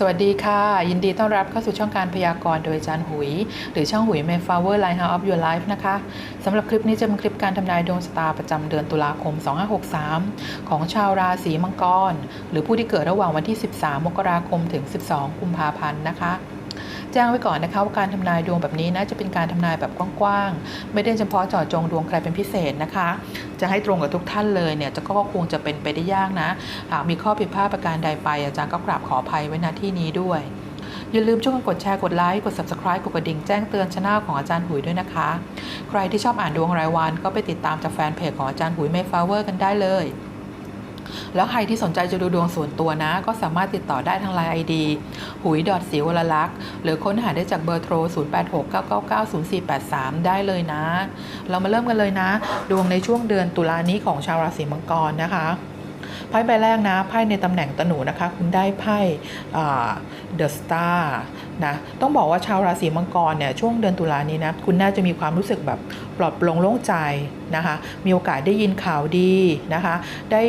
สวัสดีค่ะ ยินดีต้อนรับเข้าสู่ช่องการพยากรณ์โดยอาจารย์หุย หรือช่องหุย Mayflower Line House of Your Life นะคะสำหรับคลิปนี้จะเป็นคลิปการทำนายดวงชะตาประจำเดือนตุลาคม 2563 ของชาวราศีมังกร หรือผู้ที่เกิดระหว่างวันที่ 13 มกราคมถึง 12 กุมภาพันธ์นะคะ แจ้งไว้ก่อนนะคะว่าการทำนายดวงแบบนี้นะจะเป็นการทำนายแบบกว้างๆ ไม่ได้เฉพาะเจาะจงดวงใครเป็นพิเศษนะคะ จะให้ตรงกับทุกท่านเลยเนี่ยจะก็คงจะเป็นไปได้ยากนะหากมีข้อผิดพลาดประการใดไป อาจารย์ก็กราบขออภัยไว้ณที่นี้ด้วยอย่าลืมช่วยกันกดแชร์ กดไลค์ กด subscribe กดกระดิ่งแจ้งเตือนช่องของอาจารย์หุยด้วยนะคะ ใครที่ชอบอ่านดวงรายวันก็ไปติดตามจากแฟนเพจของอาจารย์หุยเมฟาเวอร์กันได้เลย แล้วใครที่สนใจจะดูดวงส่วนตัวนะ ก็สามารถติดต่อได้ทางไลน์ ID หุยดอทสีวรลักษ์หรือค้นหาได้จากเบอร์โทร 0869990483 ได้เลยนะ เรามาเริ่มกันเลยนะ ดวงในช่วงเดือนตุลานี้ของชาวราศีมังกรนะคะไพ่ใบแรกนะไพ่ในตำแหน่งตนูนะคะ คุณได้ไพ่เดอะสตาร์ นะต้องบอกว่าชาวราศีมังกรเนี่ยช่วงเดือนตุลานี้นะคุณน่าจะมีความรู้สึกแบบปลอดโปร่งโล่งใจนะคะมีโอกาสได้ยินข่าวดีนะคะได้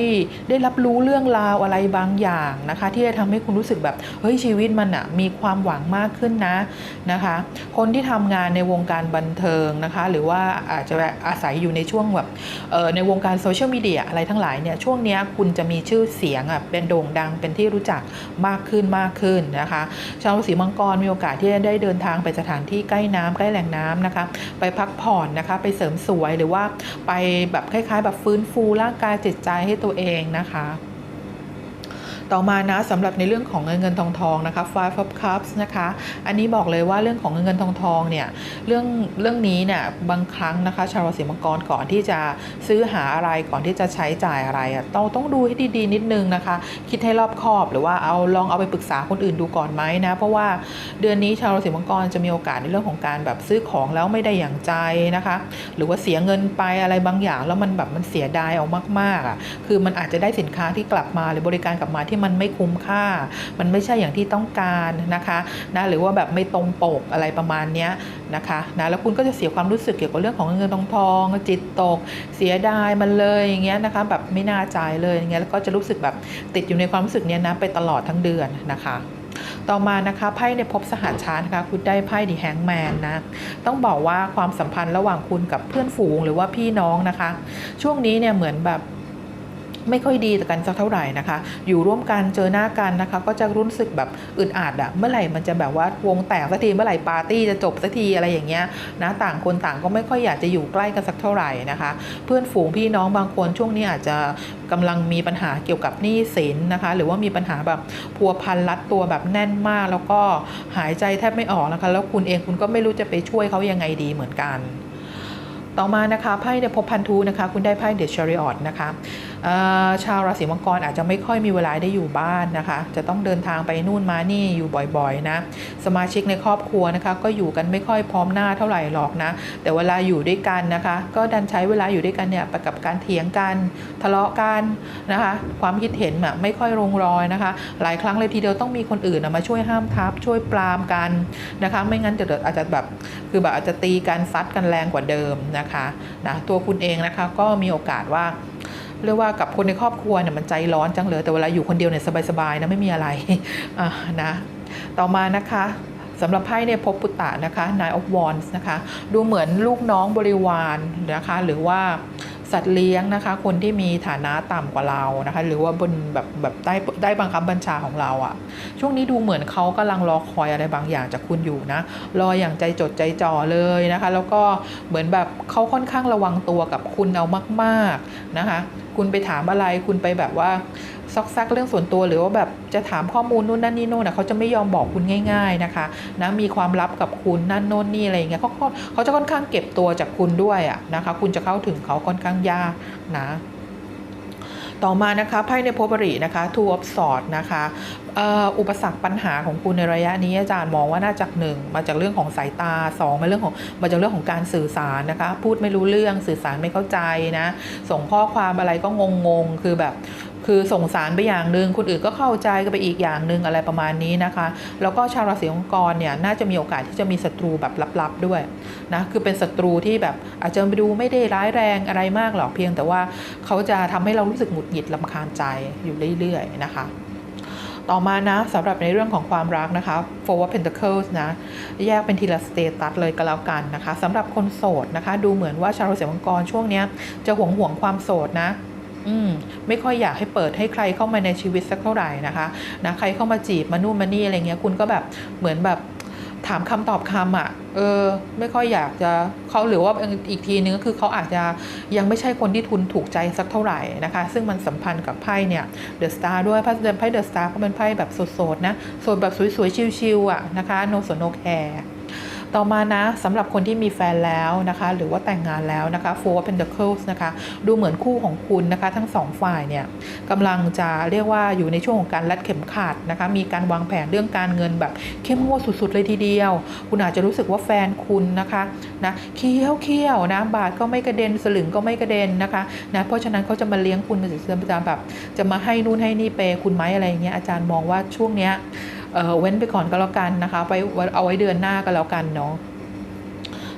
ได้รับรู้เรื่องราวอะไรบางอย่างนะคะที่จะทำให้คุณรู้สึกแบบเฮ้ยชีวิตมันอะมีความหวังมากขึ้นนะนะคะคนที่ทำงานในวงการบันเทิงนะคะหรือว่าอาจจะอาศัยอยู่ในช่วงแบบในวงการโซเชียลมีเดียอะไรทั้งหลายเนี่ยช่วงนี้คุณจะมีชื่อเสียงอะเป็นโด่งดังเป็นที่รู้จักมากขึ้นมากขึ้นนะคะชาวราศีมังกรมีโอกาสที่จะได้เดินทางไปสถานที่ใกล้น้ำใกล้แหล่งน้ำนะคะ ไปพักผ่อนนะคะ ไปเสริมสวยหรือว่าไปแบบคล้ายๆ แบบฟื้นฟูร่างกายจิตใจให้ตัวเองนะคะ ต่อมานะสำหรับในเรื่องของเงินเงินทองทองนะคะ five of cups นะคะ อันนี้บอกเลยว่าเรื่องของเงินเงินทองทองเนี่ยเรื่องเรื่องนี้เนี่ยบางครั้งนะคะ ชาวราศีมังกรก่อนที่จะซื้อหาอะไรก่อนที่จะใช้จ่ายอะไรอะต้องต้องดูให้ดีๆ นิดนึงนะคะ คิดให้รอบคอบหรือว่าเอาลองเอาไปปรึกษาคนอื่นดูก่อนไหมนะ เพราะว่าเดือนนี้ชาวราศีมังกรจะมีโอกาสในเรื่องของการแบบซื้อของแล้วไม่ได้อย่างใจนะคะ หรือว่าเสียเงินไปอะไรบางอย่างแล้วมันแบบมันเสียดายออกมากๆอะคือมันอาจจะได้สินค้าที่กลับมาหรือบริการกลับมาที่มันไม่คุ้มค่า มันไม่ใช่อย่างที่ต้องการนะคะนะหรือว่าแบบไม่ตรงปกอะไรประมาณนี้นะคะนะแล้วคุณก็จะเสียความรู้สึกเกี่ยวกับเรื่องของเงินทองทองจิตตก เสียดายมันเลยอย่างเงี้ยนะคะแบบไม่น่าจ่ายเลยอย่างเงี้ยแล้วก็จะรู้สึกแบบติดอยู่ในความรู้สึกเนี้ยนะไปตลอดทั้งเดือนนะคะต่อมานะคะไพ่ในภพสหชานะคะคุณได้ไพ่ดีแฮงแมนนะต้องบอกว่าความสัมพันธ์ระหว่างคุณกับเพื่อนฝูงหรือว่าพี่น้องนะคะ ช่วงนี้เนี่ยเหมือนแบบ ไม่ค่อยดีต่อกันสักเท่าไหร่นะคะ อยู่ร่วมกันเจอหน้ากันนะคะ ก็จะรู้สึกแบบอึดอัดอะเมื่อไหร่มันจะแบบว่าวงแตกสักทีเมื่อไหร่ปาร์ตี้จะจบสักทีอะไรอย่างเงี้ยนะต่างคนต่างก็ไม่ค่อยอยากจะอยู่ใกล้กันสักเท่าไหร่นะคะ เพื่อนฝูงพี่น้องบางคนช่วงนี้อาจจะกำลังมีปัญหาเกี่ยวกับหนี้สินนะคะ หรือว่ามีปัญหาแบบพัวพันรัดตัวแบบแน่นมาก แล้วก็หายใจแทบไม่ออกนะคะ แล้วคุณเองคุณก็ไม่รู้จะไปช่วยเขายังไงดีเหมือนกัน ต่อมานะคะไพ่เดพบพันธุนะคะ คุณได้ไพ่เดชชาริออตนะคะชาวราศีมังกรอาจจะไม่ค่อยมีเวลาได้อยู่บ้านนะคะ จะต้องเดินทางไปนู่นมานี่อยู่บ่อยๆนะ สมาชิกในครอบครัวนะคะ ก็อยู่กันไม่ค่อยพร้อมหน้าเท่าไหร่หรอกนะ แต่เวลาอยู่ด้วยกันนะคะ ก็ดันใช้เวลาอยู่ด้วยกันเนี่ยไปกับการเถียงกันทะเลาะกันนะคะ ความคิดเห็นอะไม่ค่อยลงรอยนะคะ หลายครั้งเลยทีเดียวต้องมีคนอื่นมาช่วยห้ามทับช่วยปรามกันนะคะ ไม่งั้นเดี๋ยวอาจจะแบบคือแบบอาจจะตีกันซัดกันแรงกว่าเดิมนะคะนะตัวคุณเองนะคะก็มีโอกาสว่า เรียกว่ากับคนในครอบครัวเนี่ยมันใจร้อนจังเลย แต่เวลาอยู่คนเดียวเนี่ยสบายๆนะไม่มีอะไระนะต่อมานะคะสำหรับไพ่เนี่ยพบปุตตะนะคะ Nine of Wands นะคะ ดูเหมือนลูกน้องบริวารนะคะ หรือว่า สัตว์เลี้ยงนะคะ คนที่มีฐานะต่ำกว่าเรานะคะ หรือว่าบนแบบแบบได้ได้บังคับบัญชาของเราอะช่วงนี้ดูเหมือนเขากำลังรอคอยอะไรบางอย่างจากคุณอยู่นะ รออย่างใจจดใจจ่อเลยนะคะ แล้วก็เหมือนแบบเขาค่อนข้างระวังตัวกับคุณเอามาก ๆนะคะ คุณไปถามอะไรคุณไปแบบว่า ซอกแซกเรื่องส่วนตัวหรือว่าแบบจะถามข้อมูลนู่นนั่นนี่โน่นนะเขาจะไม่ยอมบอกคุณง่าย ๆนะคะนะมีความลับกับคุณนั่นโน่นนี่อะไรอย่างเงี้ยเขาเขาเขาจะค่อนข้างเก็บตัวจากคุณด้วยอะนะคะ คุณจะเข้าถึงเขาค่อนข้างยากนะต่อมานะคะไพ่ในโพบรินะคะ Two of Swords นะคะอุปสรรคปัญหาของคุณในระยะนี้อาจารย์มองว่าน่าจากหนึ่งมาจากเรื่องของสายตาสองมาเรื่องของมาจากเรื่องของการสื่อสารนะคะ พูดไม่รู้เรื่องสื่อสารไม่เข้าใจนะ ส่งข้อความอะไรก็งงๆ คือแบบ คือส่งสารไปอย่างหนึ่งคนอื่นก็เข้าใจก็ไปอีกอย่างหนึ่งอะไรประมาณนี้นะคะ แล้วก็ชาวราศีมังกรเนี่ยน่าจะมีโอกาสที่จะมีศัตรูแบบลับๆด้วยนะคือเป็นศัตรูที่แบบอาจจะไปดูไม่ได้ร้ายแรงอะไรมากหรอกเพียง แต่ว่าเขาจะทำให้เรารู้สึกหงุดหงิดลำคาญใจอยู่เรื่อยๆนะคะต่อมานะสำหรับในเรื่องของความรักนะคะ Four of Pentacles นะ แยกเป็นทีละสเตตัสเลยก็แล้วกันนะคะสำหรับคนโสดนะคะ ดูเหมือนว่าชาวราศีมังกรช่วงนี้จะหวงห่วงความโสดนะ อืมไม่ค่อยอยากให้เปิดให้ใครเข้ามาในชีวิตสักเท่าไหร่นะคะนะใครเข้ามาจีบมานู่นมานี่อะไรเงี้ยคุณก็แบบเหมือนแบบถามคำตอบคำอะ เออ ไม่ค่อยอยากจะเขาหรือว่าอีกทีนึงก็คือเขาอาจจะยังไม่ใช่คนที่ทุนถูกใจสักเท่าไหร่นะคะ ซึ่งมันสัมพันธ์กับไพ่เนี่ยเดอะสตาร์ด้วยไพ่ไพ่เดอะสตาร์ก็เป็นไพ่แบบโสดๆนะ โสดแบบสวยๆ ชิวๆอะนะคะ โนสโนแคร์ ต่อมานะสำหรับคนที่มีแฟนแล้วนะคะ หรือว่าแต่งงานแล้วนะคะ Four of Pentacles นะคะ ดูเหมือนคู่ของคุณนะคะ ทั้งสองฝ่ายเนี่ยกำลังจะเรียกว่าอยู่ในช่วงของการรัดเข็มขัดนะคะ มีการวางแผนเรื่องการเงินแบบเข้มงวดสุดๆ เลยทีเดียว คุณอาจจะรู้สึกว่าแฟนคุณนะคะนะเคี้ยวเคี้ยวนะบาทก็ไม่กระเด็นสลึงก็ไม่กระเด็นนะคะนะเพราะฉะนั้นเขาจะมาเลี้ยงคุณจะแบบจะมาให้นู่นให้นี่เปคุณไหมอะไรอย่างเงี้ยอาจารย์มองว่าช่วงเนี้ย เออเว้นไปก่อนก็แล้วกันนะคะไปเอาไว้เดือนหน้าก็แล้วกันเนาะ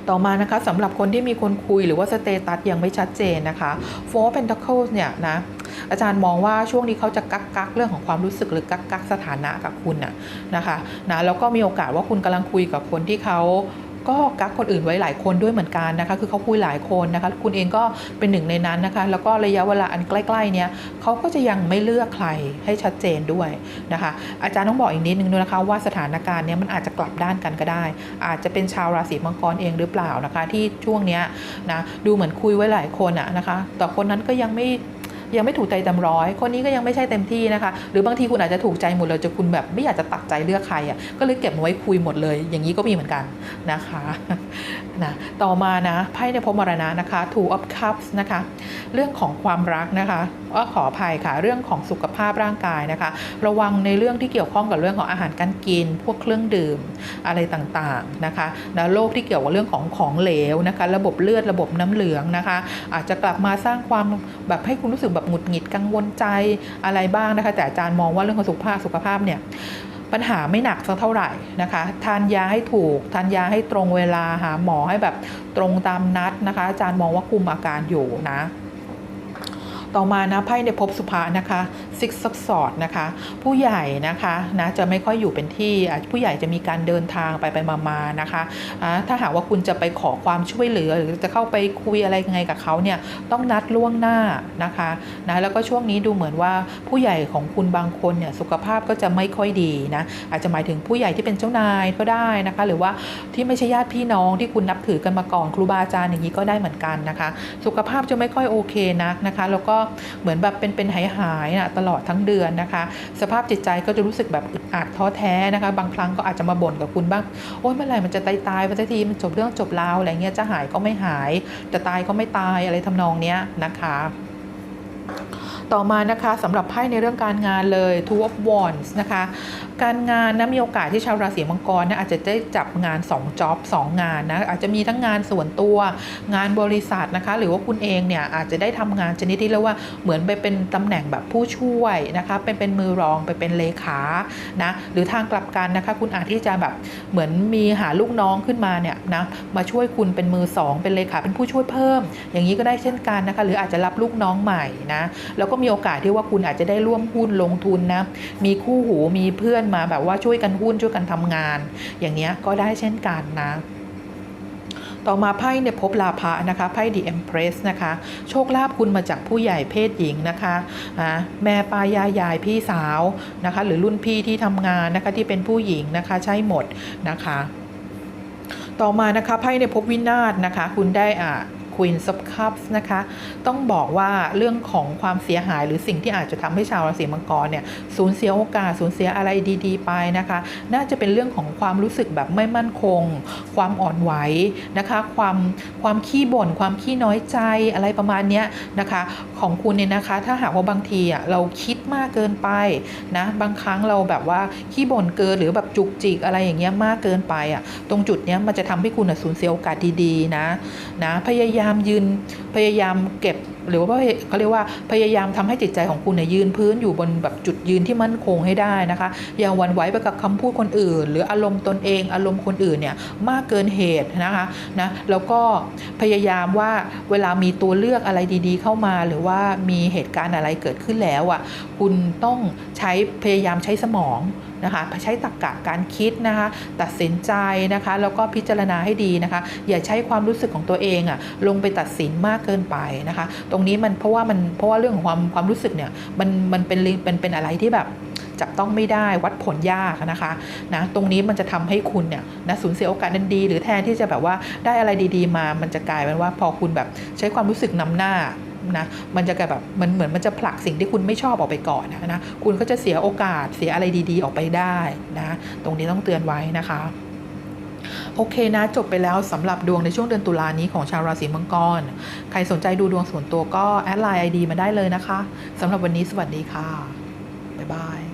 ต่อมานะคะสำหรับคนที่มีคนคุยหรือว่าสเตตัสยังไม่ชัดเจนนะคะ Four Pentacles เนี่ยนะอาจารย์มองว่าช่วงนี้เขาจะกักกักเรื่องของความรู้สึกหรือกักกักสถานะกับคุณน่ะนะคะนะแล้วก็มีโอกาสว่าคุณกำลังคุยกับคนที่เขา ก็กักคนอื่นไว้หลายคนด้วยเหมือนกันนะคะ คือเขาคุยหลายคนนะคะ คุณเองก็เป็นหนึ่งในนั้นนะคะ แล้วก็ระยะเวลาอันใกล้ๆ เนี้ยเขาก็จะยังไม่เลือกใครให้ชัดเจนด้วยนะคะ อาจารย์ต้องบอกอีกนิดนึงด้วยนะคะว่าสถานการณ์เนี้ยมันอาจจะกลับด้านกันก็ได้ อาจจะเป็นชาวราศีมังกรเองหรือเปล่านะคะ ที่ช่วงเนี้ยนะดูเหมือนคุยไว้หลายคนอะนะคะ แต่คนนั้นก็ยังไม่ ยังไม่ถูกใจเต็มร้อยคนนี้ก็ยังไม่ใช่เต็มที่นะคะ หรือบางทีคุณอาจจะถูกใจหมดเลยจนคุณแบบไม่อยากจะตัดใจเลือกใครอะก็เลยเก็บมาไว้คุยหมดเลย อย่างนี้ก็มีเหมือนกันนะคะนะต่อมานะไพ่ในพมรณะนะคะ two of cups นะคะ เรื่องของความรักนะคะก็ขออภัยค่ะ เรื่องของสุขภาพร่างกายนะคะ ระวังในเรื่องที่เกี่ยวข้องกับเรื่องของอาหารการกิน พวกเครื่องดื่มอะไรต่างๆนะคะนะโรคที่เกี่ยวกับเรื่องของของเหลวนะคะ ระบบเลือดระบบน้ำเหลืองนะคะ อาจจะกลับมาสร้างความแบบให้คุณรู้สึกแบบหงุดหงิดกังวลใจอะไรบ้างนะคะ แต่อาจารย์มองว่าเรื่องของสุขภาพสุขภาพเนี่ยปัญหาไม่หนักสักเท่าไหร่นะคะ ทานยาให้ถูก ทานยาให้ตรงเวลาหาหมอให้แบบตรงตามนัดนะคะ อาจารย์มองว่าคุมอาการอยู่นะ ต่อมานะไพ่ในภพสุภานะคะ Six of Swords นะคะ ผู้ใหญ่นะคะนะจะไม่ค่อยอยู่เป็นที่ผู้ใหญ่จะมีการเดินทางไปไปมาๆนะคะะถ้าหากว่าคุณจะไปขอความช่วยเหลือ หรือจะเข้าไปคุยอะไรยังไงกับเขาเนี่ยต้องนัดล่วงหน้านะคะนะแล้วก็ช่วงนี้ดูเหมือนว่าผู้ใหญ่ของคุณบางคนเนี่ยสุขภาพก็จะไม่ค่อยดีนะอาจจะหมายถึงผู้ใหญ่ที่เป็นเจ้านายก็ได้นะคะ หรือว่าที่ไม่ใช่ญาติพี่น้องที่คุณนับถือกันมาก่อนครูบาอาจารย์อย่างนี้ก็ได้เหมือนกันนะคะ สุขภาพจะไม่ค่อยโอเคนักนะคะ แล้วก็เหมือนแบบเป็นเป็นหายหายๆนะตลอดอดทั้งเดือนนะคะ สภาพจิตใจก็จะรู้สึกแบบอึดอัดท้อแท้นะคะ บางครั้งก็อาจจะมาบ่นกับคุณบ้างโอ๊ยเมื่อไหร่มันจะตายตายไปสักทีมันจบเรื่องจบราวอะไรเงี้ยจะหายก็ไม่หายจะตายก็ไม่ตายอะไรทำนองเนี้ยนะคะ ต่อมานะคะสำหรับไพ่ในเรื่องการงานเลย Two of Wands นะคะ การงานนะมีโอกาสที่ชาวราศีมังกรนะอาจจะได้จับงาน2จ็อบ2งานนะอาจจะมีทั้งงานส่วนตัวงานบริษัทนะคะ หรือว่าคุณเองเนี่ยอาจจะได้ทำงานชนิดที่เรียกว่าเหมือนไปเป็นตำแหน่งแบบผู้ช่วยนะคะเป็นเป็นมือรองไปเป็นเลขานะหรือทางกลับกันนะคะ คุณอาจที่จะแบบเหมือนมีหาลูกน้องขึ้นมาเนี่ยนะมาช่วยคุณเป็นมือสองเป็นเลขาเป็นผู้ช่วยเพิ่ม อย่างนี้ก็ได้เช่นกันนะคะ หรืออาจจะรับลูกน้องใหม่นะแล้วก็มีโอกาสที่ว่าคุณอาจจะได้ร่วมหุ้นลงทุนนะ มีคู่หูมีเพื่อนมาแบบว่าช่วยกันหุ้นช่วยกันทำงาน อย่างเนี้ยก็ได้เช่นกันนะต่อมาไพ่เนี่ยพบลาภะนะคะไพ่ The Empress นะคะ โชคลาภคุณมาจากผู้ใหญ่เพศหญิงนะคะอ่าแม่ป้ายายายพี่สาวนะคะ หรือรุ่นพี่ที่ทำงานนะคะที่เป็นผู้หญิงนะคะใช่หมดนะคะ ต่อมานะคะไพ่ในภพบวินาศนะคะ คุณได้อ่า Queen of Cups นะคะ ต้องบอกว่าเรื่องของความเสียหายหรือสิ่งที่อาจจะทำให้ชาวราศีมังกรเนี่ยสูญเสียโอกาสสูญเสียอะไรดีๆ ไปนะคะ น่าจะเป็นเรื่องของความรู้สึกแบบไม่มั่นคง ความอ่อนไหวนะคะ ความความขี้บ่น ความขี้น้อยใจอะไรประมาณนี้นะคะ ของคุณเนี่ยนะคะ ถ้าหากว่าบางทีอะเราคิดมากเกินไปนะบางครั้งเราแบบว่าขี้บ่นเกินหรือแบบจุกจิกอะไรอย่างเงี้ยมากเกินไปอะตรงจุดเนี้ยมันจะทำให้คุณอะสูญเสียโอกาสดีๆนะนะพยายามยืนพยายามเก็บหรือว่าเขาเรียกว่าพยายามทำให้จิตใจของคุณเนี่ยยืนพื้นอยู่บนแบบจุดยืนที่มั่นคงให้ได้นะคะ อย่าหวันไหวไปกับคำพูดคนอื่น หรืออารมณ์ตนเองอารมณ์คนอื่นเนี่ยมากเกินเหตุนะคะนะแล้วก็พยายามว่าเวลามีตัวเลือกอะไรดีๆ เข้ามา หรือว่ามีเหตุการณ์อะไรเกิดขึ้นแล้วอะคุณต้องใช้พยายามใช้สมอง นะคะใช้ตรรกะการคิดนะคะ ตัดสินใจนะคะ แล้วก็พิจารณาให้ดีนะคะ อย่าใช้ความรู้สึกของตัวเองอะลงไปตัดสินมากเกินไปนะคะ ตรงนี้มันเพราะว่ามันเพราะว่าเรื่องของความความรู้สึกเนี่ยมันมันเป็นเป็นเป็นอะไรที่แบบจับต้องไม่ได้วัดผลยากนะคะนะตรงนี้มันจะทำให้คุณเนี่ยนะสูญเสียโอกาสนันดี หรือแทนที่จะแบบว่าได้อะไรดี ๆ มามันจะกลายเป็นว่าพอคุณแบบใช้ความรู้สึกนำหน้า นะมันจะกลายแบบมันเหมือนมันจะผลักสิ่งที่คุณไม่ชอบออกไปก่อนนะนะคุณก็จะเสียโอกาสเสียอะไรดี ๆ ออกไปได้นะตรงนี้ต้องเตือนไว้นะคะโอเคนะ จบไปแล้วสำหรับดวงในช่วงเดือนตุลานี้ของชาวราศีมังกร ใครสนใจดูดวงส่วนตัวก็แอดไลน์ไอดีมาได้เลยนะคะสำหรับวันนี้สวัสดีค่ะ บ๊ายบาย